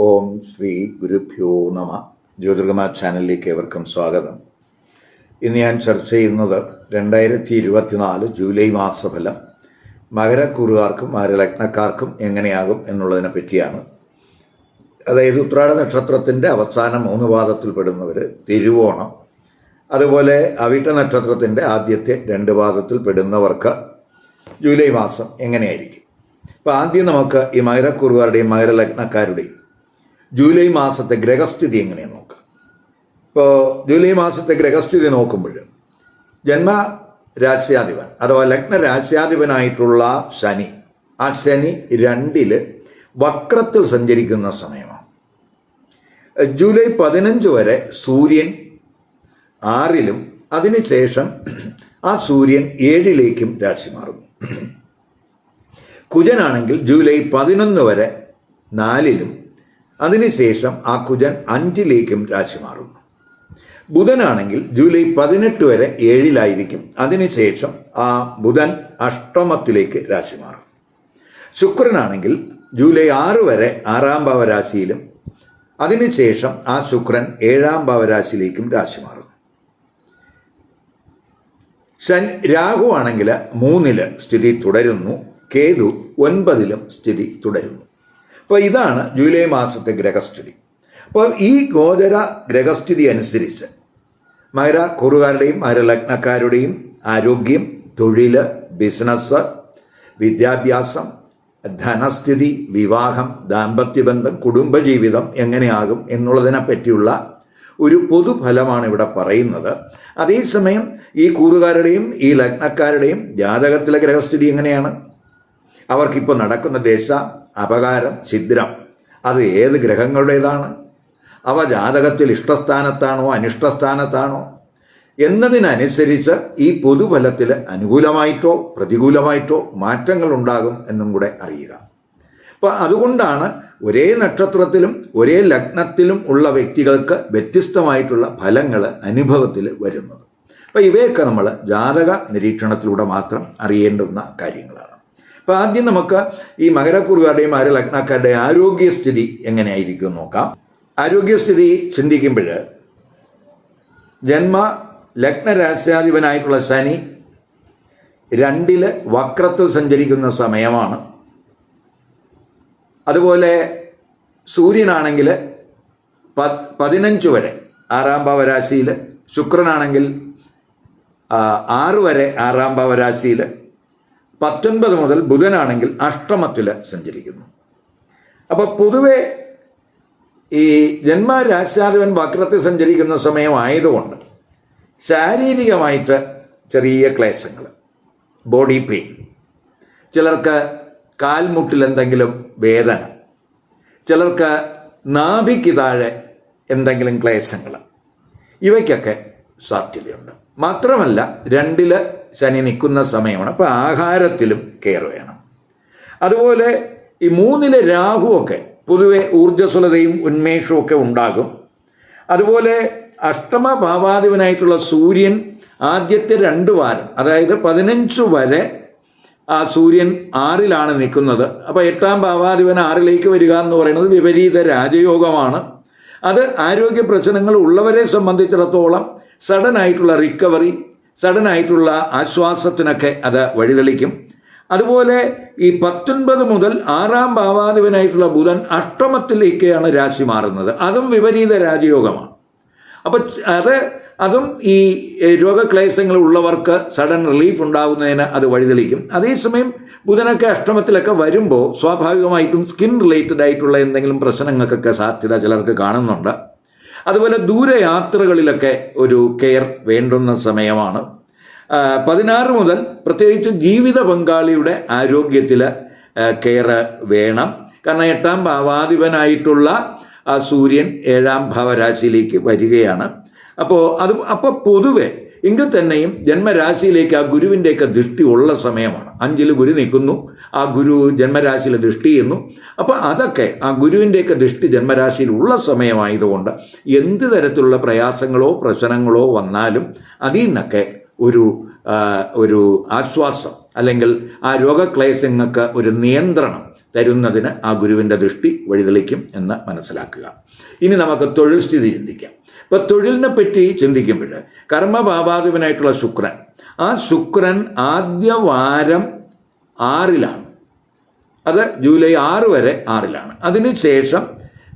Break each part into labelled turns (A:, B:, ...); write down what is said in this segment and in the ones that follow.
A: ഓം ശ്രീ ഗുരുഭ്യോ നമ. ജ്യോതിർഗമ ചാനലിലേക്ക് ഏവർക്കും സ്വാഗതം. ഇന്ന് ഞാൻ ചർച്ച ചെയ്യുന്നത് രണ്ടായിരത്തി ഇരുപത്തിനാല് ജൂലൈ മാസഫലം മകരക്കൂറുകാർക്കും മകരലഗ്നക്കാർക്കും എങ്ങനെയാകും എന്നുള്ളതിനെ പറ്റിയാണ്. അതായത് ഉത്രാട നക്ഷത്രത്തിന്റെ അവസാന മൂന്ന് പാദത്തിൽപ്പെടുന്നവർ തിരുവോണം. അതുപോലെ അവിട്ട നക്ഷത്രത്തിന്റെ ആദ്യത്തെ രണ്ട് പാദത്തിൽപ്പെടുന്നവർക്ക് ജൂലൈ മാസം എങ്ങനെയായിരിക്കും? അപ്പോൾ ആദ്യം നമുക്ക് ഈ മകരക്കുറുകാരുടെയും മകരലഗ്നക്കാരുടെയും ജൂലൈ മാസത്തെ ഗ്രഹസ്ഥിതി എങ്ങനെയാണ് നോക്കുക ഇപ്പോൾ ജൂലൈ മാസത്തെ ഗ്രഹസ്ഥിതി നോക്കുമ്പോൾ ജന്മ രാശ്യാധിപൻ അഥവാ ലഗ്ന രാശ്യാധിപനായിട്ടുള്ള ശനി ആ ശനി രണ്ടിൽ വക്രത്തിൽ സഞ്ചരിക്കുന്ന സമയമാണ്. ജൂലൈ പതിനഞ്ച് വരെ സൂര്യൻ ആറിലും അതിനുശേഷം ആ സൂര്യൻ ഏഴിലേക്കും രാശി മാറുന്നു. കുജനാണെങ്കിൽ ജൂലൈ പതിനൊന്ന് വരെ നാലിലും അതിനുശേഷം ആ കുജൻ അഞ്ചിലേക്കും രാശി മാറുന്നു ബുധനാണെങ്കിൽ ജൂലൈ പതിനെട്ട് വരെ ഏഴിലായിരിക്കും. അതിനുശേഷം ആ ബുധൻ അഷ്ടമത്തിലേക്ക് രാശി മാറും ശുക്രനാണെങ്കിൽ ജൂലൈ ആറ് വരെ ആറാം ഭാവരാശിയിലും അതിനുശേഷം ആ ശുക്രൻ ഏഴാം ഭാവരാശിയിലേക്കും രാശി മാറും ശനി രാഹു ആണെങ്കിൽ മൂന്നിൽ സ്ഥിതി തുടരുന്നു. കേതു ഒൻപതിലും സ്ഥിതി തുടരുന്നു. അപ്പോൾ ഇതാണ് ജൂലൈ മാസത്തെ ഗ്രഹസ്ഥിതി. അപ്പോൾ ഈ ഗോചര ഗ്രഹസ്ഥിതി അനുസരിച്ച് മകര കുറുകാരുടെയും മകര ലഗ്നക്കാരുടെയും ആരോഗ്യം തൊഴിൽ ബിസിനസ് വിദ്യാഭ്യാസം ധനസ്ഥിതി വിവാഹം ദാമ്പത്യബന്ധം കുടുംബജീവിതം എങ്ങനെയാകും എന്നുള്ളതിനെ പറ്റിയുള്ള ഒരു പൊതുഫലമാണ് ഇവിടെ പറയുന്നത്. അതേസമയം ഈ കൂറുകാരുടെയും ഈ ലഗ്നക്കാരുടെയും ജാതകത്തിലെ ഗ്രഹസ്ഥിതി എങ്ങനെയാണ്? അവർക്കിപ്പോൾ നടക്കുന്ന ദേശ അപകാരം ഛിദ്രം. അത് ഏത് ഗ്രഹങ്ങളുടേതാണ്? അവ ജാതകത്തിൽ ഇഷ്ടസ്ഥാനത്താണോ അനിഷ്ടസ്ഥാനത്താണോ? എന്നതിനനുസരിച്ച് ഈ പൊതുഫലത്തിൽ അനുകൂലമായിട്ടോ പ്രതികൂലമായിട്ടോ മാറ്റങ്ങൾ ഉണ്ടാകും എന്നും കൂടെ അറിയുക. അപ്പോൾ അതുകൊണ്ടാണ് ഒരേ നക്ഷത്രത്തിലും ഒരേ ലഗ്നത്തിലും ഉള്ള വ്യക്തികൾക്ക് വ്യത്യസ്തമായിട്ടുള്ള ഫലങ്ങൾ അനുഭവത്തിൽ വരുന്നത്. അപ്പോൾ ഇവയൊക്കെ നമ്മൾ ജാതക നിരീക്ഷണത്തിലൂടെ മാത്രം അറിയേണ്ടുന്ന കാര്യങ്ങളാണ്. അപ്പോൾ ആദ്യം നമുക്ക് ഈ മകരക്കുറുകാരുടെയും ആര് ലഗ്നക്കാരുടെയും ആരോഗ്യസ്ഥിതി എങ്ങനെയായിരിക്കും നോക്കാം. ആരോഗ്യസ്ഥിതി ചിന്തിക്കുമ്പോൾ ജന്മ ലഗ്നരാശ്യാധിപനായിട്ടുള്ള ശനി രണ്ടിൽ വക്രത്തിൽ സഞ്ചരിക്കുന്ന സമയമാണ്. അതുപോലെ സൂര്യനാണെങ്കിൽ പ പതിനഞ്ച് വരെ ആറാം ഭാവരാശിയിൽ ശുക്രനാണെങ്കിൽ ആറ് വരെ ആറാം ഭാവരാശിയിൽ പത്തൊൻപത് മുതൽ ബുധനാണെങ്കിൽ അഷ്ടമത്തിൽ സഞ്ചരിക്കുന്നു. അപ്പോൾ പൊതുവെ ഈ ജന്മരാശാധിപൻ വക്രത്തിൽ സഞ്ചരിക്കുന്ന സമയമായതുകൊണ്ട് ശാരീരികമായിട്ട് ചെറിയ ക്ലേശങ്ങൾ ബോഡി പെയിൻ ചിലർക്ക് കാൽമുട്ടിൽ എന്തെങ്കിലും വേദന ചിലർക്ക് നാഭിക്ക് താഴെ എന്തെങ്കിലും ക്ലേശങ്ങൾ ഇവയ്ക്കൊക്കെ സാധ്യതയുണ്ട്. മാത്രമല്ല രണ്ടിൽ ശനി നിൽക്കുന്ന സമയമാണ്. അപ്പോൾ ആഹാരത്തിലും കെയർ വേണം. അതുപോലെ ഈ മൂന്നിലെ രാഹുവൊക്കെ പൊതുവെ ഊർജസ്വലതയും ഉന്മേഷവും ഒക്കെ ഉണ്ടാകും. അതുപോലെ അഷ്ടമ ഭാവാധിപനായിട്ടുള്ള സൂര്യൻ ആദ്യത്തെ രണ്ട് വാരം അതായത് പതിനഞ്ച് വരെ ആ സൂര്യൻ ആറിലാണ് നിൽക്കുന്നത്. അപ്പോൾ എട്ടാം ഭാവാധിപൻ ആറിലേക്ക് വരിക എന്ന് പറയുന്നത് വിപരീത രാജയോഗമാണ്. അത് ആരോഗ്യ പ്രശ്നങ്ങൾ ഉള്ളവരെ സംബന്ധിച്ചിടത്തോളം സഡൻ ആയിട്ടുള്ള റിക്കവറി സഡൻ ആയിട്ടുള്ള ആശ്വാസത്തിനൊക്കെ അത് വഴിതെളിക്കും. അതുപോലെ ഈ പത്തൊൻപത് മുതൽ ആറാം ഭാവാധിപനായിട്ടുള്ള ബുധൻ അഷ്ടമത്തിലേക്കാണ് രാശി മാറുന്നത്. അതും വിപരീത രാജയോഗമാണ്. അപ്പം അത് അതും ഈ രോഗക്ലേശങ്ങൾ ഉള്ളവർക്ക് സഡൻ റിലീഫ് ഉണ്ടാകുന്നതിന് അത് വഴിതെളിക്കും. അതേസമയം ബുധനൊക്കെ അഷ്ടമത്തിലൊക്കെ വരുമ്പോൾ സ്വാഭാവികമായിട്ടും സ്കിൻ റിലേറ്റഡ് ആയിട്ടുള്ള എന്തെങ്കിലും പ്രശ്നങ്ങൾക്കൊക്കെ സാധ്യത ചിലർക്ക് കാണുന്നുണ്ട്. അതുപോലെ ദൂരയാത്രകളിലൊക്കെ ഒരു കെയർ വേണ്ടുന്ന സമയമാണ്. പതിനാറ് മുതൽ പ്രത്യേകിച്ച് ജീവിത പങ്കാളിയുടെ ആരോഗ്യത്തിൽ കെയർ വേണം. കാരണം എട്ടാം ഭാവാധിപനായിട്ടുള്ള സൂര്യൻ ഏഴാം ഭാവരാശിയിലേക്ക് വരികയാണ്. അപ്പോൾ അത് അപ്പോൾ പൊതുവെ എങ്കിൽ തന്നെയും ജന്മരാശിയിലേക്ക് ആ ഗുരുവിന്റെയൊക്കെ ദൃഷ്ടി ഉള്ള സമയമാണ്. അഞ്ചിൽ ഗുരു നിൽക്കുന്നു. ആ ഗുരു ജന്മരാശിയിൽ ദൃഷ്ടി ചെയ്യുന്നു. അപ്പോൾ അതൊക്കെ ആ ഗുരുവിന്റെയൊക്കെ ദൃഷ്ടി ജന്മരാശിയിൽ ഉള്ള സമയമായതുകൊണ്ട് എന്ത് തരത്തിലുള്ള പ്രയാസങ്ങളോ പ്രശ്നങ്ങളോ വന്നാലും അതിൽ നിന്നൊക്കെ ഒരു ഒരു ആശ്വാസം അല്ലെങ്കിൽ ആ രോഗക്ലേശങ്ങൾക്ക് ഒരു നിയന്ത്രണം തരുന്നതിന് ആ ഗുരുവിന്റെ ദൃഷ്ടി വഴിതെളിക്കും എന്ന് മനസ്സിലാക്കുക. ഇനി നമുക്ക് തൊഴിൽ സ്ഥിതി ചിന്തിക്കാം. ഇപ്പൊ തൊഴിലിനെ പറ്റി ചിന്തിക്കുമ്പോൾ കർമ്മഭാവാധിപനായിട്ടുള്ള ശുക്രൻ. ആ ശുക്രൻ ആദ്യ വാരം ആറിലാണ്. അത് ജൂലൈ ആറ് വരെ ആറിലാണ്. അതിനുശേഷം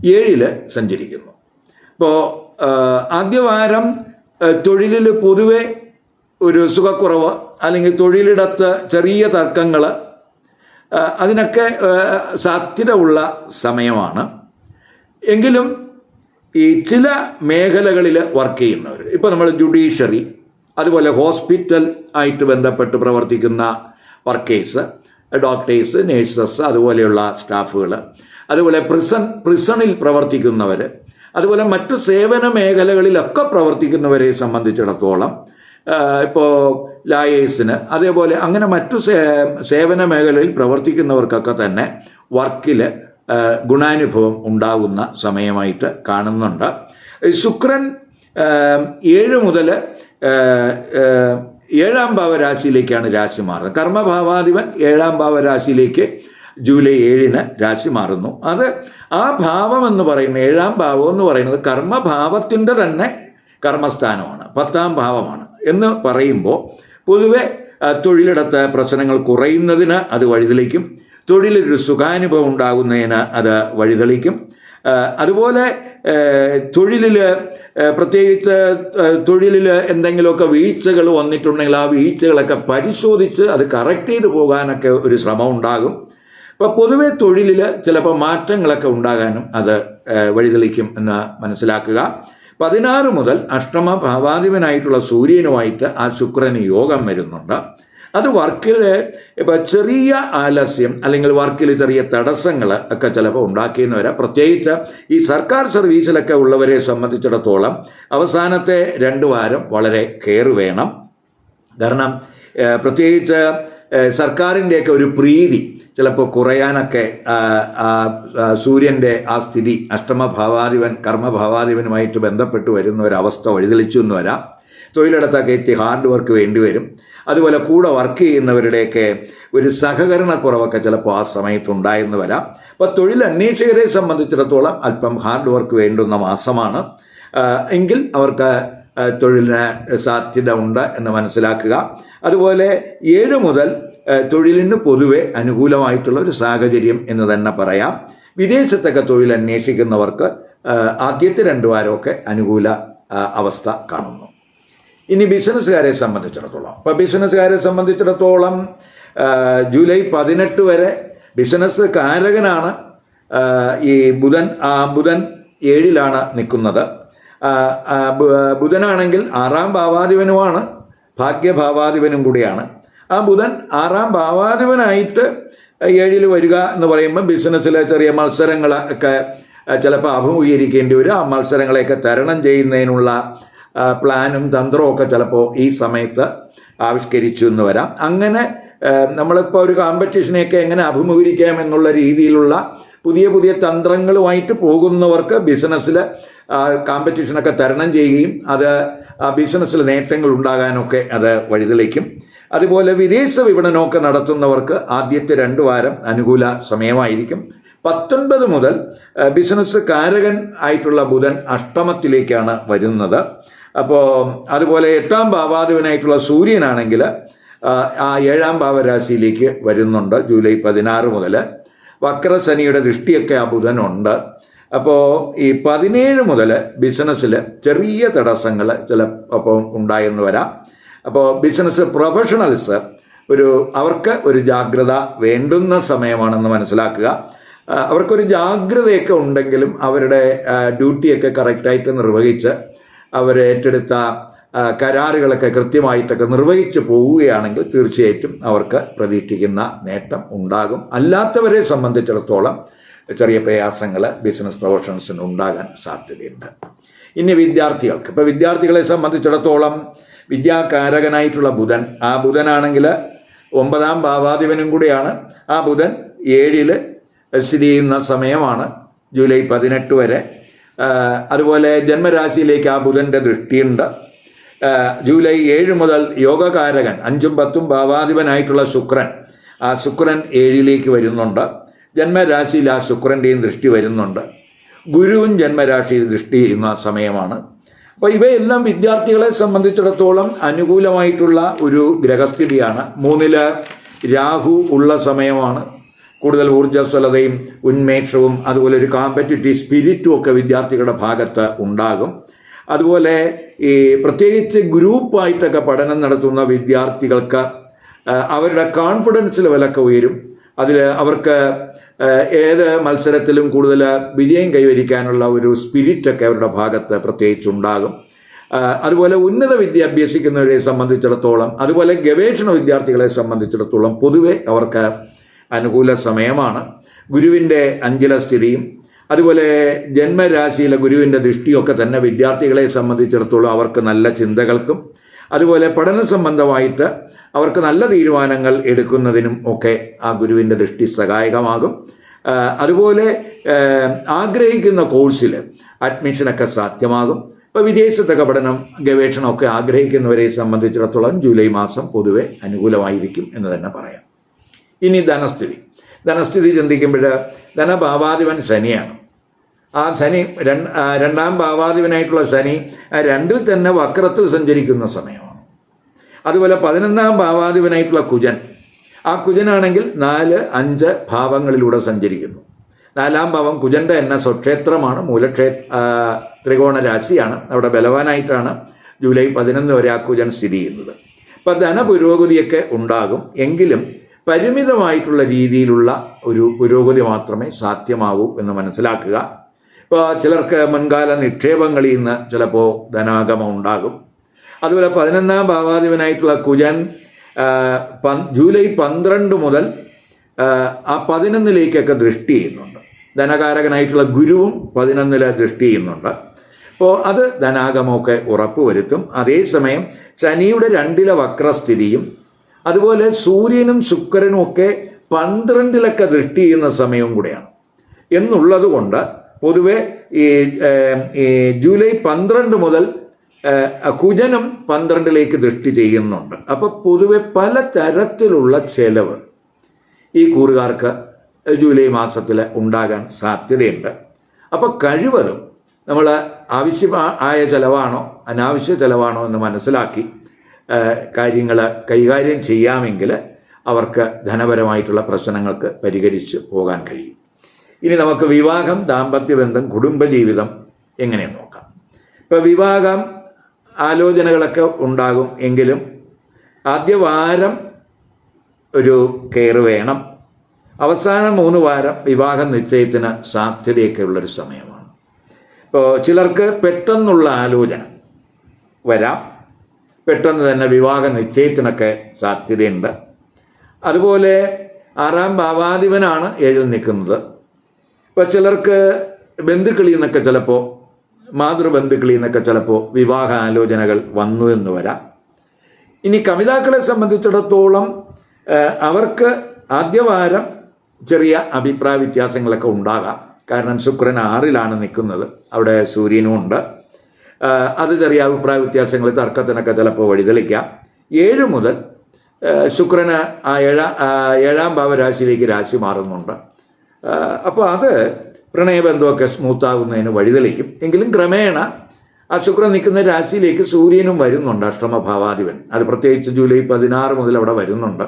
A: ഏഴിൽ സഞ്ചരിക്കുന്നു. ഇപ്പോൾ ആദ്യവാരം തൊഴിലിൽ പൊതുവെ ഒരു സുഖക്കുറവ് അല്ലെങ്കിൽ തൊഴിലിടത്ത് ചെറിയ തർക്കങ്ങൾ അതിനൊക്കെ സാധ്യത ഉള്ള സമയമാണ്. എങ്കിലും ഈ ചില മേഖലകളിൽ വർക്ക് ചെയ്യുന്നവർ ഇപ്പോൾ നമ്മൾ ജുഡീഷ്യറി അതുപോലെ ഹോസ്പിറ്റൽ ആയിട്ട് ബന്ധപ്പെട്ട് പ്രവർത്തിക്കുന്ന വർക്കേഴ്സ് ഡോക്ടേഴ്സ് നേഴ്സസ് അതുപോലെയുള്ള സ്റ്റാഫുകൾ അതുപോലെ പ്രിസൺ പ്രിസണിൽ പ്രവർത്തിക്കുന്നവർ അതുപോലെ മറ്റു സേവന മേഖലകളിലൊക്കെ പ്രവർത്തിക്കുന്നവരെ സംബന്ധിച്ചിടത്തോളം ഇപ്പോൾ ലായേഴ്സിന് അതേപോലെ അങ്ങനെ മറ്റു സേവന മേഖലയിൽ പ്രവർത്തിക്കുന്നവർക്കൊക്കെ തന്നെ വർക്കിൽ ഗുണാനുഭവം ഉണ്ടാകുന്ന സമയമായിട്ട് കാണുന്നുണ്ട്. ശുക്രൻ ഏഴ് മുതൽ ഏഴാം ഭാവരാശിയിലേക്കാണ് രാശി മാറുന്നത്. കർമ്മഭാവാധിപൻ ഏഴാം ഭാവരാശിയിലേക്ക് ജൂലൈ ഏഴിന് രാശി മാറുന്നു. അത് ആ ഭാവം എന്ന് പറയുന്ന ഏഴാം ഭാവം എന്ന് പറയുന്നത് കർമ്മഭാവത്തിന്റെ തന്നെ കർമ്മസ്ഥാനമാണ് പത്താം ഭാവമാണ് എന്ന് പറയുമ്പോൾ പൊതുവെ തൊഴിലിടത്ത് പ്രശ്നങ്ങൾ കുറയുന്നതിന് അത് വഴിതെളിക്കും. തൊഴിലൊരു സുഖാനുഭവം ഉണ്ടാകുന്നതിന് അത് വഴിതെളിക്കും. അതുപോലെ തൊഴിലിൽ പ്രത്യേകിച്ച് തൊഴിലിൽ എന്തെങ്കിലുമൊക്കെ വീഴ്ചകൾ വന്നിട്ടുണ്ടെങ്കിൽ ആ വീഴ്ചകളൊക്കെ പരിശോധിച്ച് അത് കറക്റ്റ് ചെയ്ത് പോകാനൊക്കെ ഒരു ശ്രമം ഉണ്ടാകും. അപ്പോൾ പൊതുവെ തൊഴിലിൽ ചിലപ്പോൾ മാറ്റങ്ങളൊക്കെ ഉണ്ടാകാനും അത് വഴിതെളിക്കും എന്ന് മനസ്സിലാക്കുക. പതിനാറ് മുതൽ അഷ്ടമ ഭാവാധിപനായിട്ടുള്ള സൂര്യനുമായിട്ട് ആ ശുക്രന് യോഗം വരുന്നുണ്ട്. അത് വർക്കിൽ ഇപ്പം ചെറിയ ആലസ്യം അല്ലെങ്കിൽ വർക്കിൽ ചെറിയ തടസ്സങ്ങൾ ഒക്കെ ചിലപ്പോൾ ഉണ്ടാക്കിയെന്ന് വരാം പ്രത്യേകിച്ച് ഈ സർക്കാർ സർവീസിലൊക്കെ ഉള്ളവരെ സംബന്ധിച്ചിടത്തോളം അവസാനത്തെ രണ്ട് വാരം വളരെ കെയർ വേണം. കാരണം പ്രത്യേകിച്ച് സർക്കാരിന്റെയൊക്കെ ഒരു പ്രീതി ചിലപ്പോൾ കുറയാനൊക്കെ സൂര്യന്റെ ആ സ്ഥിതി അഷ്ടമഭാവാധിപൻ കർമ്മഭാവാധിപനുമായിട്ട് ബന്ധപ്പെട്ട് വരുന്ന ഒരവസ്ഥ വഴിതെളിച്ചു എന്ന് വരാം. തൊഴിലിടത്തൊക്കെ എത്തി ഹാർഡ് വർക്ക് വേണ്ടിവരും അതുപോലെ കൂടെ വർക്ക് ചെയ്യുന്നവരുടെയൊക്കെ ഒരു സഹകരണക്കുറവൊക്കെ ചിലപ്പോൾ ആ സമയത്ത് ഉണ്ടായെന്ന് വരാം. അപ്പോൾ തൊഴിൽ അന്വേഷകരെ സംബന്ധിച്ചിടത്തോളം അല്പം ഹാർഡ് വർക്ക് വേണ്ടുന്ന മാസമാണ്. എങ്കിൽ അവർക്ക് തൊഴിലിന് സാധ്യത ഉണ്ട് എന്ന് മനസ്സിലാക്കുക. അതുപോലെ ഏഴ് മുതൽ തൊഴിലിന് പൊതുവെ അനുകൂലമായിട്ടുള്ള ഒരു സാഹചര്യം എന്ന് തന്നെ പറയാം. വിദേശത്തൊക്കെ തൊഴിൽ അന്വേഷിക്കുന്നവർക്ക് ആദ്യത്തെ രണ്ട് വാരമൊക്കെ അനുകൂല അവസ്ഥ കാണുന്നു. ഇനി ബിസിനസ്സുകാരെ സംബന്ധിച്ചിടത്തോളം. അപ്പോൾ ബിസിനസ്സുകാരെ സംബന്ധിച്ചിടത്തോളം ജൂലൈ പതിനെട്ട് വരെ ബിസിനസ് കാരകനാണ് ഈ ബുധൻ ബുധൻ ഏഴിലാണ് നിൽക്കുന്നത്. ബുധനാണെങ്കിൽ ആറാം ഭാവാധിപനുമാണ് ഭാഗ്യഭാവാധിപനും കൂടിയാണ്. ആ ബുധൻ ആറാം ഭാവാധിപനായിട്ട് ഏഴിൽ വരിക എന്ന് പറയുമ്പോൾ ബിസിനസ്സിലെ ചെറിയ മത്സരങ്ങൾ ഒക്കെ ചിലപ്പോൾ അഭിമുഖീകരിക്കേണ്ടി വരും. ആ മത്സരങ്ങളെയൊക്കെ തരണം ചെയ്യുന്നതിനുള്ള പ്ലാനും തന്ത്രവും ഒക്കെ ചിലപ്പോൾ ഈ സമയത്ത് ആവിഷ്കരിച്ചു എന്ന് വരാം. അങ്ങനെ നമ്മളിപ്പോൾ ഒരു കോമ്പറ്റീഷനെയൊക്കെ എങ്ങനെ അഭിമുഖീകരിക്കാം എന്നുള്ള രീതിയിലുള്ള പുതിയ പുതിയ തന്ത്രങ്ങളുമായിട്ട് പോകുന്നവർക്ക് ബിസിനസ്സിൽ കോമ്പറ്റീഷനൊക്കെ തരണം ചെയ്യുകയും അത് ബിസിനസ്സിൽ നേട്ടങ്ങൾ ഉണ്ടാകാനൊക്കെ അത് വഴിതെളിക്കും. അതുപോലെ വിദേശ വിപണനമൊക്കെ നടത്തുന്നവർക്ക് ആദ്യത്തെ രണ്ട് വാരം അനുകൂല സമയമായിരിക്കും. പത്തൊൻപത് മുതൽ ബിസിനസ് കാരകൻ ആയിട്ടുള്ള ബുധൻ അഷ്ടമത്തിലേക്കാണ് വരുന്നത്. അപ്പോൾ അതുപോലെ എട്ടാം ഭാവാധിപനായിട്ടുള്ള സൂര്യനാണെങ്കിൽ ആ, ഏഴാം ഭാവരാശിയിലേക്ക് വരുന്നുണ്ട് ജൂലൈ പതിനാറ് മുതൽ. വക്രശനിയുടെ ദൃഷ്ടിയൊക്കെ ആ ബുധനുണ്ട് അപ്പോൾ ഈ പതിനേഴ് മുതൽ ബിസിനസ്സിൽ ചെറിയ തടസ്സങ്ങൾ ചില അപ്പോൾ ഉണ്ടായെന്ന് വരാം. അപ്പോൾ ബിസിനസ് പ്രൊഫഷണൽസ് ഒരു അവർക്ക് ഒരു ജാഗ്രത വേണ്ടുന്ന സമയമാണെന്ന് മനസ്സിലാക്കുക. അവർക്കൊരു ജാഗ്രതയൊക്കെ ഉണ്ടെങ്കിലും അവരുടെ ഡ്യൂട്ടിയൊക്കെ കറക്റ്റായിട്ട് നിർവഹിച്ച് അവർ ഏറ്റെടുത്ത കരാറുകളൊക്കെ കൃത്യമായിട്ടൊക്കെ നിർവഹിച്ചു പോവുകയാണെങ്കിൽ തീർച്ചയായിട്ടും അവർക്ക് പ്രതീക്ഷിക്കുന്ന നേട്ടം ഉണ്ടാകും. അല്ലാത്തവരെ സംബന്ധിച്ചിടത്തോളം ചെറിയ പ്രയാസങ്ങൾ ബിസിനസ് പ്രൊഫഷൻസിന് ഉണ്ടാകാൻ സാധ്യതയുണ്ട്. ഇനി വിദ്യാർത്ഥികൾക്ക് ഇപ്പോൾ വിദ്യാർത്ഥികളെ സംബന്ധിച്ചിടത്തോളം വിദ്യാകാരകനായിട്ടുള്ള ബുധൻ ആ ബുധനാണെങ്കിൽ ഒമ്പതാം ഭാവാധിപനും കൂടിയാണ്. ആ ബുധൻ ഏഴിൽ സ്ഥിതി ചെയ്യുന്ന സമയമാണ് ജൂലൈ പതിനെട്ട് വരെ അതുപോലെ ജന്മരാശിയിലേക്ക് ആ ബുധന്റെ ദൃഷ്ടിയുണ്ട്. ജൂലൈ ഏഴ് മുതൽ യോഗകാരകൻ അഞ്ചും പത്തും ഭാവാധിപനായിട്ടുള്ള ശുക്രൻ ആ ശുക്രൻ ഏഴിലേക്ക് വരുന്നുണ്ട്. ജന്മരാശിയിൽ ആ ശുക്രന്റെയും ദൃഷ്ടി വരുന്നുണ്ട്. ഗുരുവും ജന്മരാശിയിൽ ദൃഷ്ടി ചെയ്യുന്ന സമയമാണ്. അപ്പോൾ ഇവയെല്ലാം വിദ്യാർത്ഥികളെ സംബന്ധിച്ചിടത്തോളം അനുകൂലമായിട്ടുള്ള ഒരു ഗ്രഹസ്ഥിതിയാണ്. മൂന്നിൽ രാഹു ഉള്ള സമയമാണ്. കൂടുതൽ ഊർജസ്വലതയും ഉന്മേഷവും അതുപോലെ ഒരു കോമ്പറ്റിറ്റീവ് സ്പിരിറ്റും ഒക്കെ വിദ്യാർത്ഥികളുടെ ഭാഗത്ത് ഉണ്ടാകും. അതുപോലെ ഈ പ്രത്യേകിച്ച് ഗ്രൂപ്പായിട്ടൊക്കെ പഠനം നടത്തുന്ന വിദ്യാർത്ഥികൾക്ക് അവരുടെ കോൺഫിഡൻസ് ലെവലൊക്കെ ഉയരും. അതിൽ അവർക്ക് ഏത് മത്സരത്തിലും കൂടുതൽ വിജയം കൈവരിക്കാനുള്ള ഒരു സ്പിരിറ്റൊക്കെ അവരുടെ ഭാഗത്ത് പ്രത്യേകിച്ച് ഉണ്ടാകും. അതുപോലെ ഉന്നത വിദ്യ അഭ്യസിക്കുന്നവരെ സംബന്ധിച്ചിടത്തോളം അതുപോലെ ഗവേഷണ വിദ്യാർത്ഥികളെ സംബന്ധിച്ചിടത്തോളം പൊതുവെ അവർക്ക് അനുകൂല സമയമാണ്. ഗുരുവിന്റെ അഞ്ചല സ്ഥിതിയും അതുപോലെ ജന്മരാശിയിലെ ഗുരുവിന്റെ ദൃഷ്ടിയൊക്കെ തന്നെ വിദ്യാർത്ഥികളെ സംബന്ധിച്ചിടത്തോളം അവർക്ക് നല്ല ചിന്തകൾക്കും അതുപോലെ പഠന സംബന്ധമായിട്ട് അവർക്ക് നല്ല തീരുമാനങ്ങൾ എടുക്കുന്നതിനും ഒക്കെ ആ ഗുരുവിന്റെ ദൃഷ്ടി സഹായകമാകും. അതുപോലെ ആഗ്രഹിക്കുന്ന കോഴ്സിൽ അഡ്മിഷനൊക്കെ സാധ്യമാകും. ഇപ്പോൾ വിദേശത്തൊക്കെ പഠനം ഗവേഷണമൊക്കെ ആഗ്രഹിക്കുന്നവരെ സംബന്ധിച്ചിടത്തോളം ജൂലൈ മാസം പൊതുവെ അനുകൂലമായിരിക്കും എന്ന് തന്നെ പറയാം. ഇനി ധനസ്ഥിതി. ധനസ്ഥിതി ചിന്തിക്കുമ്പോൾ ധനഭാവാധിപൻ ശനിയാണ്. ആ ശനി രണ്ട് ഭാവാധിപനായിട്ടുള്ള ശനി രണ്ടിൽ തന്നെ വക്രത്തിൽ സഞ്ചരിക്കുന്ന സമയമാണ്. അതുപോലെ പതിനൊന്നാം ഭാവാധിപനായിട്ടുള്ള കുജൻ. ആ കുജനാണെങ്കിൽ നാല് അഞ്ച് ഭാവങ്ങളിലൂടെ സഞ്ചരിക്കുന്നു. നാലാം ഭാവം കുജന്റെ തന്നെ സ്വക്ഷേത്രമാണ് മൂലക്ഷേ ത്രികോണ രാശിയാണ്. അവിടെ ബലവാനായിട്ടാണ് ജൂലൈ പതിനൊന്ന് വരെ ആ കുജൻ സ്ഥിതി ചെയ്യുന്നത്. അപ്പം ധനപുരോഗതിയൊക്കെ ഉണ്ടാകും. എങ്കിലും പരിമിതമായിട്ടുള്ള രീതിയിലുള്ള ഒരു പുരോഗതി മാത്രമേ സാധ്യമാവൂ എന്ന് മനസ്സിലാക്കുക. ഇപ്പോൾ ചിലർക്ക് മുൻകാല നിക്ഷേപങ്ങളിൽ നിന്ന് ചിലപ്പോൾ ധനാഗമം ഉണ്ടാകും. അതുപോലെ പതിനൊന്നാം ഭാവാധിപനായിട്ടുള്ള കുജൻ ജൂലൈ പന്ത്രണ്ട് മുതൽ ആ, പതിനൊന്നിലേക്കൊക്കെ ദൃഷ്ടി ചെയ്യുന്നുണ്ട്. ധനകാരകനായിട്ടുള്ള ഗുരുവും പതിനൊന്നിലെ ദൃഷ്ടി ചെയ്യുന്നുണ്ട്. അപ്പോൾ അത് ധനാഗമമൊക്കെ ഉറപ്പുവരുത്തും. അതേസമയം ശനിയുടെ രണ്ടിലെ വക്രസ്ഥിതിയും അതുപോലെ സൂര്യനും ശുക്രനും ഒക്കെ പന്ത്രണ്ടിലൊക്കെ ദൃഷ്ടി ചെയ്യുന്ന സമയവും കൂടെയാണ്. എന്നുള്ളത് കൊണ്ട് പൊതുവെ ഈ ജൂലൈ പന്ത്രണ്ട് മുതൽ കുജനും പന്ത്രണ്ടിലേക്ക് ദൃഷ്ടി ചെയ്യുന്നുണ്ട്. അപ്പോൾ പൊതുവെ പല തരത്തിലുള്ള ചെലവ് ഈ കൂറുകാർക്ക് ജൂലൈ മാസത്തിൽ ഉണ്ടാകാൻ സാധ്യതയുണ്ട്. അപ്പോൾ കഴിവതും നമ്മൾ ആവശ്യമായ ചിലവാണോ അനാവശ്യ ചിലവാണോ എന്ന് മനസ്സിലാക്കി കാര്യങ്ങൾ കൈകാര്യം ചെയ്യാമെങ്കിൽ അവർക്ക് ധനപരമായിട്ടുള്ള പ്രശ്നങ്ങൾക്ക് പരിഹരിച്ച് പോകാൻ കഴിയും. ഇനി നമുക്ക് വിവാഹം ദാമ്പത്യ ബന്ധം കുടുംബജീവിതം എങ്ങനെ നോക്കാം? ഇപ്പോൾ വിവാഹം ആലോചനകളൊക്കെ ഉണ്ടാകും എങ്കിലും ആദ്യ വാരം ഒരു കെയർ വേണം. അവസാന മൂന്ന് വാരം വിവാഹ നിശ്ചയത്തിന് സാധ്യതയൊക്കെ ഉള്ളൊരു സമയമാണ്. ഇപ്പോൾ ചിലർക്ക് പെട്ടെന്നുള്ള ആലോചന വരാം. പെട്ടെന്ന് തന്നെ വിവാഹ നിശ്ചയത്തിനൊക്കെ സാധ്യതയുണ്ട്. അതുപോലെ ആറാം ഭാവാധിപനാണ് ഏഴിൽ നിൽക്കുന്നത്. ഇപ്പോൾ ചിലർക്ക് ബന്ധുക്കളിൽ നിന്നൊക്കെ ചിലപ്പോൾ മാതൃബന്ധുക്കളിൽ നിന്നൊക്കെ ചിലപ്പോൾ വിവാഹ ആലോചനകൾ വന്നു എന്ന് വരാം. ഇനി കവിതാക്കളെ സംബന്ധിച്ചിടത്തോളം അവർക്ക് ആദ്യവാരം ചെറിയ അഭിപ്രായ വ്യത്യാസങ്ങളൊക്കെ ഉണ്ടാകാം. കാരണം ശുക്രൻ ആറിലാണ് നിൽക്കുന്നത്. അവിടെ സൂര്യനും ഉണ്ട്. അത് ചെറിയ അഭിപ്രായ വ്യത്യാസങ്ങൾ തർക്കത്തിനൊക്കെ ചിലപ്പോൾ വഴിതെളിക്കാം ഏഴ് മുതൽ ശുക്രന് ആ ഏഴാം ഏഴാം ഭാവരാശിയിലേക്ക് രാശി മാറുന്നുണ്ട്. അപ്പോൾ അത് പ്രണയബന്ധമൊക്കെ സ്മൂത്താകുന്നതിന് വഴിതെളിക്കും എങ്കിലും ക്രമേണ ആ ശുക്രൻ നിൽക്കുന്ന രാശിയിലേക്ക് സൂര്യനും വരുന്നുണ്ട് അഷ്ടമഭാവാധിപൻ അത് പ്രത്യേകിച്ച് ജൂലൈ പതിനാറ് മുതൽ അവിടെ വരുന്നുണ്ട്.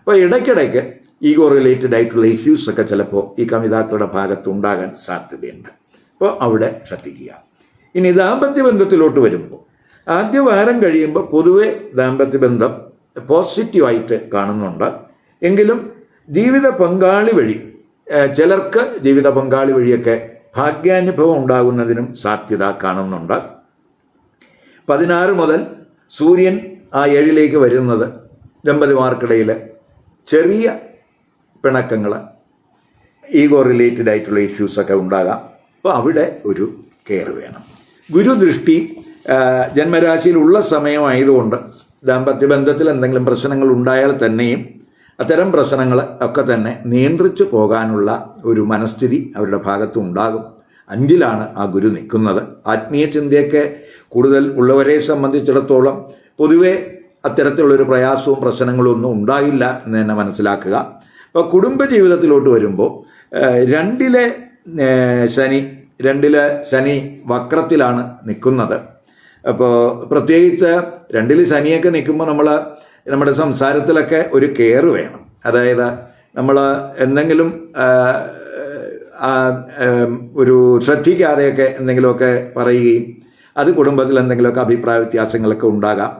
A: അപ്പോൾ ഇടയ്ക്കിടയ്ക്ക് ഈഗോ റിലേറ്റഡ് ആയിട്ടുള്ള ഇഷ്യൂസൊക്കെ ചിലപ്പോൾ ഈ കവിതാക്കളുടെ ഭാഗത്ത് ഉണ്ടാകാൻ സാധ്യതയുണ്ട്. അപ്പോൾ അവിടെ ശ്രദ്ധിക്കുക. ഇനി ദാമ്പത്യ ബന്ധത്തിലോട്ട് വരുമ്പോൾ ആദ്യ വാരം കഴിയുമ്പോൾ പൊതുവെ ദാമ്പത്യ ബന്ധം പോസിറ്റീവായിട്ട് കാണുന്നുണ്ട്. എങ്കിലും ജീവിത പങ്കാളി വഴി ചിലർക്ക് ജീവിത പങ്കാളി വഴിയൊക്കെ ഭാഗ്യാനുഭവം ഉണ്ടാകുന്നതിനും സാധ്യത കാണുന്നുണ്ട്. പതിനാറ് മുതൽ സൂര്യൻ ആ ഏഴിലേക്ക് വരുന്നത് ദമ്പതിമാർക്കിടയിൽ ചെറിയ പിണക്കങ്ങൾ ഈഗോ റിലേറ്റഡ് ആയിട്ടുള്ള ഇഷ്യൂസൊക്കെ ഉണ്ടാകാം. അപ്പോൾ അവിടെ ഒരു കെയർ വേണം. ഗുരുദൃഷ്ടി ജന്മരാശിയിലുള്ള സമയമായതുകൊണ്ട് ദാമ്പത്യ ബന്ധത്തിൽ എന്തെങ്കിലും പ്രശ്നങ്ങൾ ഉണ്ടായാൽ തന്നെയും അത്തരം പ്രശ്നങ്ങൾ ഒക്കെ തന്നെ നിയന്ത്രിച്ചു പോകാനുള്ള ഒരു മനസ്ഥിതി അവരുടെ ഭാഗത്തും ഉണ്ടാകും. അഞ്ചിലാണ് ആ ഗുരു നിൽക്കുന്നത്. ആത്മീയ ചിന്തയൊക്കെ കൂടുതൽ ഉള്ളവരെ സംബന്ധിച്ചിടത്തോളം പൊതുവേ അത്തരത്തിലുള്ളൊരു പ്രയാസവും പ്രശ്നങ്ങളും ഒന്നും ഉണ്ടായില്ല എന്ന് തന്നെ മനസ്സിലാക്കുക. അപ്പോൾ കുടുംബ ജീവിതത്തിലോട്ട് വരുമ്പോൾ രണ്ടിലെ ശനി രണ്ടിലെ ശനി വക്രത്തിലാണ് നിൽക്കുന്നത്. അപ്പോൾ പ്രത്യേകിച്ച് രണ്ടിൽ ശനിയൊക്കെ നിൽക്കുമ്പോൾ നമ്മൾ നമ്മുടെ സംസാരത്തിലൊക്കെ ഒരു കെയർ വേണം. അതായത് നമ്മൾ എന്തെങ്കിലും ഒരു ശ്രദ്ധിക്കാതെയൊക്കെ എന്തെങ്കിലുമൊക്കെ പറയുകയും അത് കുടുംബത്തിൽ എന്തെങ്കിലുമൊക്കെ അഭിപ്രായ വ്യത്യാസങ്ങളൊക്കെ ഉണ്ടാകാം.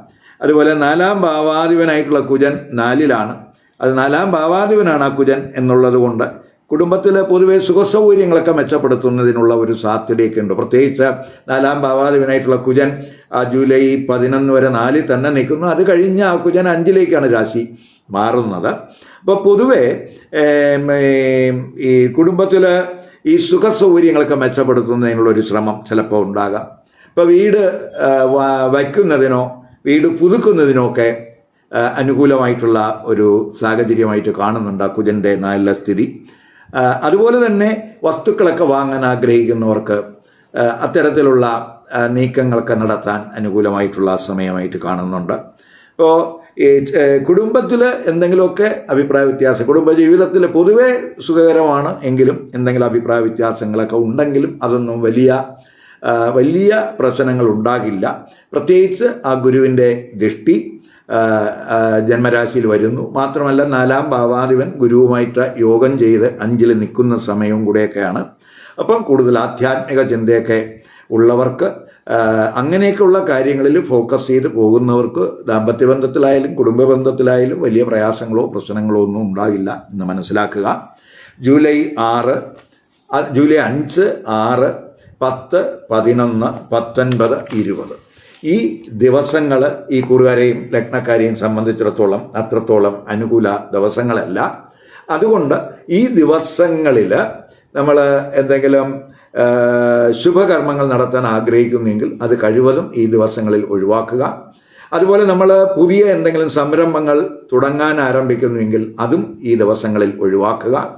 A: അതുപോലെ നാലാം ഭാവാധിപനായിട്ടുള്ള കുജൻ നാലിലാണ്. അത് നാലാം ഭാവാധിപനാണ് ആ കുജൻ എന്നുള്ളത് കൊണ്ട് കുടുംബത്തിൽ പൊതുവെ സുഖസൗകര്യങ്ങളൊക്കെ മെച്ചപ്പെടുത്തുന്നതിനുള്ള ഒരു സാധ്യതയൊക്കെ ഉണ്ട് പ്രത്യേകിച്ച് നാലാം ഭാവാധിപനായിട്ടുള്ള കുജൻ ജൂലൈ പതിനൊന്ന് വരെ നാലിൽ തന്നെ നിൽക്കുന്നു. അത് കഴിഞ്ഞ് ആ കുജൻ അഞ്ചിലേക്കാണ് രാശി മാറുന്നത്. അപ്പോൾ പൊതുവെ ഈ കുടുംബത്തിൽ ഈ സുഖസൗകര്യങ്ങളൊക്കെ മെച്ചപ്പെടുത്തുന്നതിനുള്ള ഒരു ശ്രമം ചിലപ്പോൾ ഉണ്ടാകാം. ഇപ്പോൾ വീട് വയ്ക്കുന്നതിനോ വീട് പുതുക്കുന്നതിനോ ഒക്കെ അനുകൂലമായിട്ടുള്ള ഒരു സാഹചര്യമായിട്ട് കാണുന്നുണ്ട് കുജന്റെ നാലിലെ സ്ഥിതി. അതുപോലെ തന്നെ വസ്തുക്കളൊക്കെ വാങ്ങാൻ ആഗ്രഹിക്കുന്നവർക്ക് അത്തരത്തിലുള്ള നീക്കങ്ങളൊക്കെ നടത്താൻ അനുകൂലമായിട്ടുള്ള സമയമായിട്ട് കാണുന്നുണ്ട്. ഇപ്പോൾ ഈ കുടുംബത്തിൽ എന്തെങ്കിലുമൊക്കെ അഭിപ്രായ വ്യത്യാസം കുടുംബ ജീവിതത്തിൽ പൊതുവെ സുഖകരമാണ് എങ്കിലും എന്തെങ്കിലും അഭിപ്രായ വ്യത്യാസങ്ങളൊക്കെ ഉണ്ടെങ്കിലും അതൊന്നും വലിയ വലിയ പ്രശ്നങ്ങൾ ഉണ്ടാകില്ല. പ്രത്യേകിച്ച് ആ ഗുരുവിന്റെ ദൃഷ്ടി ജന്മരാശിയിൽ വരുന്നു. മാത്രമല്ല നാലാം ഭാവാധിപൻ ഗുരുവുമായിട്ട് യോഗം ചെയ്ത് അഞ്ചിൽ നിൽക്കുന്ന സമയവും കൂടെയൊക്കെയാണ്. അപ്പം കൂടുതൽ ആധ്യാത്മിക ചിന്തയൊക്കെ ഉള്ളവർക്ക് അങ്ങനെയൊക്കെയുള്ള കാര്യങ്ങളിൽ ഫോക്കസ് ചെയ്ത് പോകുന്നവർക്ക് ദാമ്പത്യ ബന്ധത്തിലായാലും കുടുംബ ബന്ധത്തിലായാലും വലിയ പ്രയാസങ്ങളോ പ്രശ്നങ്ങളോ ഒന്നും ഉണ്ടാകില്ല എന്ന് മനസ്സിലാക്കുക. ജൂലൈ ആറ് ജൂലൈ അഞ്ച് ആറ് പത്ത് പതിനൊന്ന് പത്തൊൻപത് ഇരുപത്. ഈ ദിവസങ്ങൾ ഈ കുറുകാരെയും ലഗ്നക്കാരെയും സംബന്ധിച്ചിടത്തോളം അത്രത്തോളം അനുകൂല ദിവസങ്ങളല്ല. അതുകൊണ്ട് ഈ ദിവസങ്ങളിൽ നമ്മൾ എന്തെങ്കിലും ശുഭകർമ്മങ്ങൾ നടത്താൻ ആഗ്രഹിക്കുന്നെങ്കിൽ അത് കഴിവതും ഈ ദിവസങ്ങളിൽ ഒഴിവാക്കുക. അതുപോലെ നമ്മൾ പുതിയ എന്തെങ്കിലും സംരംഭങ്ങൾ തുടങ്ങാൻ ആരംഭിക്കുന്നുവെങ്കിൽ അതും ഈ ദിവസങ്ങളിൽ ഒഴിവാക്കുക.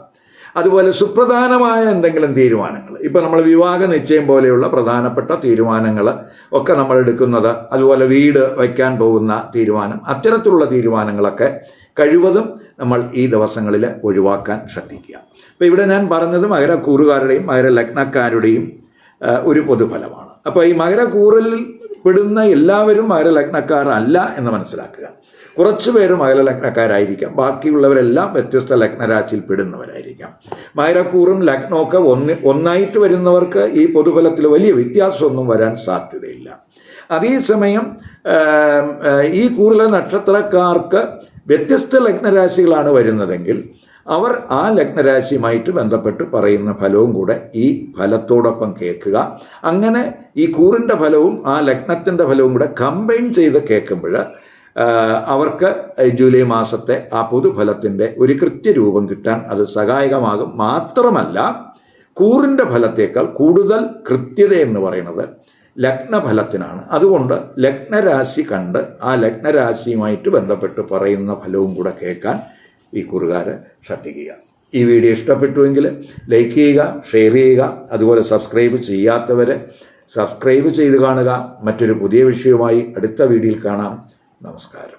A: അതുപോലെ സുപ്രധാനമായ എന്തെങ്കിലും തീരുമാനങ്ങൾ. ഇപ്പം നമ്മൾ വിവാഹ നിശ്ചയം പോലെയുള്ള പ്രധാനപ്പെട്ട തീരുമാനങ്ങൾ ഒക്കെ നമ്മൾ എടുക്കുന്നത് അതുപോലെ വീട് വയ്ക്കാൻ പോകുന്ന തീരുമാനം അത്തരത്തിലുള്ള തീരുമാനങ്ങളൊക്കെ കഴിവതും നമ്മൾ ഈ ദിവസങ്ങളിൽ ഒഴിവാക്കാൻ ശ്രദ്ധിക്കുക. അപ്പോൾ ഇവിടെ ഞാൻ പറഞ്ഞത് മകരക്കൂറുകാരുടെയും മകര ലഗ്നക്കാരുടെയും ഒരു പൊതുഫലമാണ്. അപ്പോൾ ഈ മകരക്കൂറിൽ പെടുന്ന എല്ലാവരും മകരലഗ്നക്കാരല്ല എന്ന് മനസ്സിലാക്കുക. കുറച്ച് പേര് മകരലഗ്നക്കാരായിരിക്കാം. ബാക്കിയുള്ളവരെല്ലാം വ്യത്യസ്ത ലഗ്നരാശിയിൽ പെടുന്നവരായിരിക്കാം. മകരക്കൂറും ലഗ്നമൊക്കെ ഒന്ന് ഒന്നായിട്ട് വരുന്നവർക്ക് ഈ പൊതുഫലത്തിൽ വലിയ വ്യത്യാസമൊന്നും വരാൻ സാധ്യതയില്ല. അതേസമയം ഈ കൂറിലെ നക്ഷത്രക്കാർക്ക് വ്യത്യസ്ത ലഗ്നരാശികളാണ് വരുന്നതെങ്കിൽ അവർ ആ ലഗ്നരാശിയുമായിട്ട് ബന്ധപ്പെട്ട് പറയുന്ന ഫലവും കൂടെ ഈ ഫലത്തോടൊപ്പം കേൾക്കുക. അങ്ങനെ ഈ കൂറിന്റെ ഫലവും ആ ലഗ്നത്തിന്റെ ഫലവും കൂടെ കമ്പൈൻ ചെയ്ത് കേൾക്കുമ്പോൾ അവർക്ക് ജൂലൈ മാസത്തെ ആ പൊതുഫലത്തിന്റെ ഒരു കൃത്യരൂപം കിട്ടാൻ അത് സഹായകമാകും. മാത്രമല്ല കൂറിന്റെ ഫലത്തേക്കാൾ കൂടുതൽ കൃത്യത എന്ന് പറയുന്നത് ലഗ്നഫലത്തിനാണ്. അതുകൊണ്ട് ലഗ്നരാശി കണ്ട് ആ ലഗ്നരാശിയുമായിട്ട് ബന്ധപ്പെട്ട് പറയുന്ന ഫലവും കൂടെ കേൾക്കാൻ ഈ കുറുകാര് ശ്രദ്ധിക്കുക. ഈ വീഡിയോ ഇഷ്ടപ്പെട്ടുവെങ്കിൽ ലൈക്ക് ചെയ്യുക ഷെയർ ചെയ്യുക അതുപോലെ സബ്സ്ക്രൈബ് ചെയ്യാത്തവരെ സബ്സ്ക്രൈബ് ചെയ്ത് കാണുക. മറ്റൊരു പുതിയ വിഷയവുമായി അടുത്ത വീഡിയോയിൽ കാണാം. നമസ്കാരം